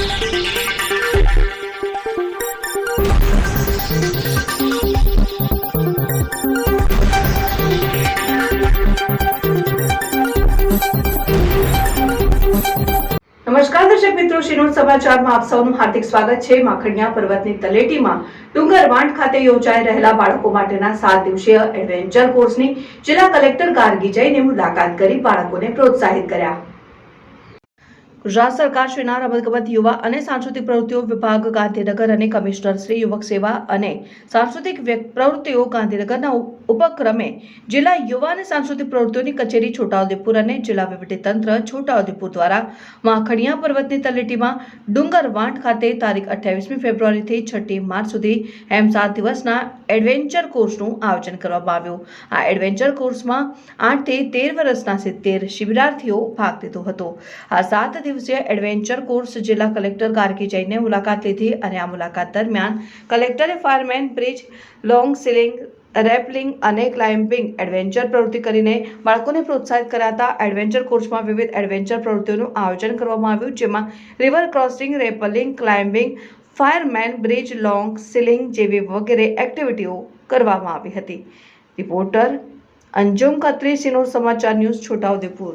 નમસ્કાર દર્શક મિત્રો શ્રીનોદ સમાચારમાં આપ સૌનું હાર્દિક સ્વાગત છે. માખણિયા પર્વતની તલેટીમાં ડુંગરવાંટ ખાતે યોજાઈ રહેલા બાળકો માટેના સાત દિવસીય એડવેન્ચર કોર્સની જિલ્લા કલેક્ટર ગાર્ગી જઈને મુલાકાત કરી બાળકોને પ્રોત્સાહિત કર્યા. ગુજરાત સરકાર શ્રીના રમતગમત યુવા અને સાંસ્કૃતિક પ્રવૃત્તિઓ વિભાગ ગાંધીનગર અને કમિશનર શ્રી યુવક સેવા અને સાંસ્કૃતિક પ્રવૃત્તિઓ ગાંધીનગરના ઉપક્રમે જિલ્લા યુવા અને સાંસ્કૃતિક પ્રવૃત્તિઓની કચેરી છોટાઉદેપુર અને જિલ્લા વહીવટીતંત્ર છોટાઉદેપુર દ્વારા માખણિયા પર્વતની તલેટીમાં ડુંગરવાંટ ખાતે તારીખ અઠ્યાવીસમી ફેબ્રુઆરીથી છઠ્ઠી માર્ચ સુધી એમ સાત દિવસના એડવેન્ચર કોર્સનું આયોજન કરવામાં આવ્યું. આ એડવેન્ચર કોર્સમાં આઠથી તેર વર્ષના સિત્તેર શિબિરાર્થીઓ ભાગ લીધો હતો. આ સાત દિવસીય એડવેન્ચર કોર્સ જિલ્લા કલેક્ટર ગાર્ગી જઈને મુલાકાત લીધી અને આ મુલાકાત દરમિયાન કલેક્ટરે fireman, bridge, long ceiling, rappelling અને ક્લાઇમ્બિંગ એડવેન્ચર પ્રવૃત્તિ કરીને બાળકોને પ્રોત્સાહિત કરાતા એડવેન્ચર કોર્સમાં વિવિધ એડવેન્ચર પ્રવૃત્તિઓનું આયોજન કરવામાં આવ્યું, જેમાં river crossing, rappelling, climbing, fireman, bridge, long ceiling જેવી વગેરે એક્ટિવિટીઓ કરવામાં આવી હતી. રિપોર્ટર અંજુમ કત્રી સિનોર સમાચાર ન્યૂઝ છોટાઉદેપુર